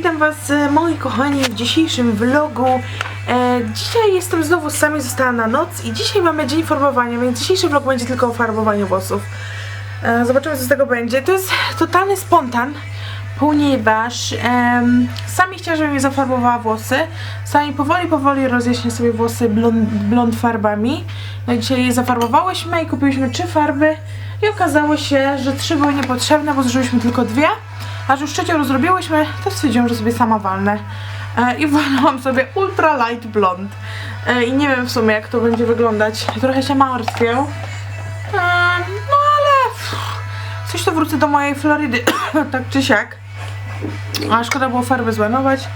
witam was e, moi kochani w dzisiejszym vlogu. E, dzisiaj jestem znowu z sami została na noc i dzisiaj mamy dzień farbowania, więc dzisiejszy vlog będzie tylko o farbowaniu włosów. E, zobaczymy co z tego będzie. To jest totalny spontan, ponieważ sami chciała, żebym mi zafarbowała włosy. Sami powoli, powoli rozjaśnię sobie włosy blond, blond farbami. No dzisiaj je zafarbowałyśmy i kupiliśmy trzy farby i okazało się, że trzy były niepotrzebne, bo zużyliśmy tylko dwie. A że już trzecią rozrobiłyśmy, to stwierdziłam, że sobie sama walnę. E, I walnęłam sobie Ultra Light Blond. E, I nie wiem w sumie jak to będzie wyglądać. Trochę się martwię. E, no ale coś to wrócę do mojej Florydy, tak czy siak. A szkoda było farby złamywać.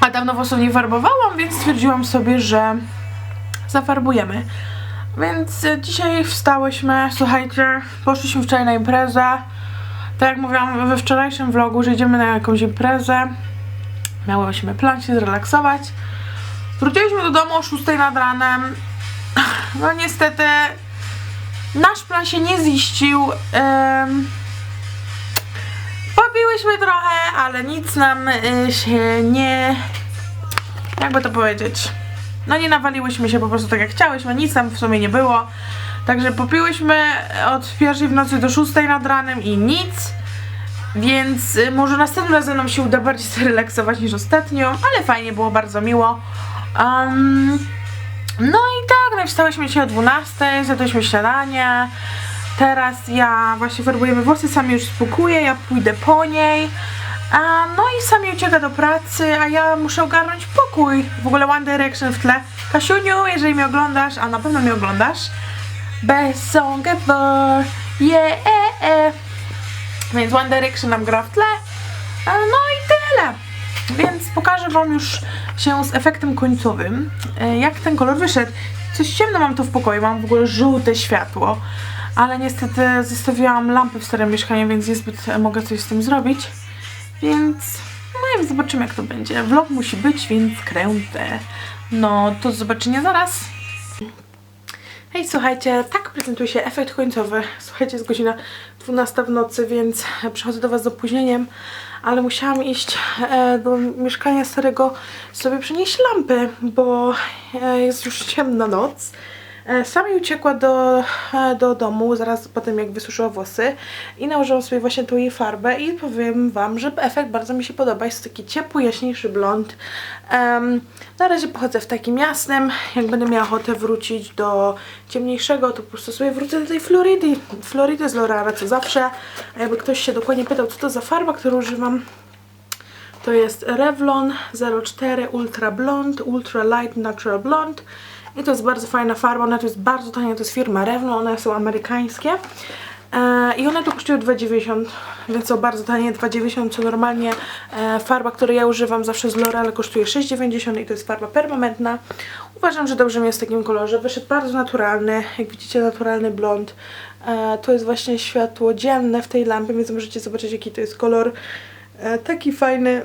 A dawno włosów nie farbowałam, więc stwierdziłam sobie, że zafarbujemy. Więc dzisiaj wstałyśmy, słuchajcie, poszliśmy wczoraj na imprezę. Tak jak mówiłam we wczorajszym vlogu, że idziemy na jakąś imprezę. Miałyśmy plan się zrelaksować. Wróciliśmy do domu o 6 nad ranem. No niestety nasz plan się nie ziścił. Um, popiłyśmy trochę, ale nic nam y, się nie... Jakby to powiedzieć? No nie nawaliłyśmy się po prostu tak jak chciałyśmy, nic tam w sumie nie było. Także popiłyśmy od pierwszej w nocy do szóstej nad ranem i nic. Więc y, może następnym razem nam się uda bardziej zrelaksować niż ostatnio, ale fajnie było, bardzo miło. Um, no i tak, no i wstałyśmy dzisiaj o 12, zjadłyśmy śniadanie. Teraz ja właśnie farbujemy włosy, sami już spukuję, ja pójdę po niej. A, no i sami ucieka do pracy, a ja muszę ogarnąć pokój. W ogóle One Direction w tle. Kasiuniu, jeżeli mnie oglądasz, a na pewno mnie oglądasz. Best song ever, yeah. Więc One Direction nam gra w tle. E, No i tyle. Więc pokażę wam już się z efektem końcowym, e, jak ten kolor wyszedł. Coś ciemno mam tu w pokoju, mam w ogóle żółte światło. Ale niestety zostawiłam lampy w starym mieszkaniu, więc niezbyt e, mogę coś z tym zrobić. Więc no i zobaczymy jak to będzie. Vlog musi być, więc kręcę. No to do zobaczenia zaraz. Hej, słuchajcie, tak prezentuje się efekt końcowy. Słuchajcie, jest godzina 12 w nocy, więc przychodzę do Was z opóźnieniem, ale musiałam iść e, do mieszkania starego sobie przynieść lampy, bo e, jest już ciemna noc. E, Sami uciekła do, e, do domu, zaraz po tym jak wysuszyła włosy i nałożyłam sobie właśnie tą jej farbę i powiem Wam, że efekt bardzo mi się podoba. Jest taki ciepły, jaśniejszy blond. Em, na razie pochodzę w takim jasnym. Jak będę miała ochotę wrócić do ciemniejszego, to po prostu sobie wrócę do tej Florydy. Florydy z L'Oreal, co zawsze. A jakby ktoś się dokładnie pytał, co to za farba, którą używam, to jest Revlon 04 Ultra Blond, Ultra Light Natural Blond. I to jest bardzo fajna farba, ona to jest bardzo tania, to jest firma Revlon, one są amerykańskie. E, I one tu kosztują 2,90, więc są bardzo tanie, 2,90 co normalnie e, farba, której ja używam zawsze z L'Oreal kosztuje 6,90 i to jest farba permanentna. Uważam, że dobrze mi jest w takim kolorze, wyszedł bardzo naturalny, jak widzicie naturalny blond. E, to jest właśnie światło dzienne w tej lampie, więc możecie zobaczyć jaki to jest kolor. Taki fajny,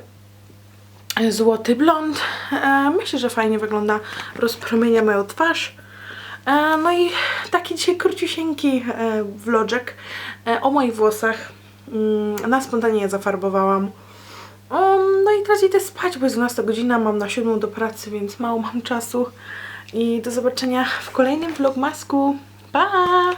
złoty blond. E, myślę, że fajnie wygląda, rozpromienia moją twarz. E, no i taki dzisiaj króciusieńki e, vlogek e, o moich włosach. Mm, na spontanie je zafarbowałam. Um, no i teraz idę spać, bo jest 12 godzina, mam na 7 do pracy, więc mało mam czasu. I do zobaczenia w kolejnym vlogmasku. Pa!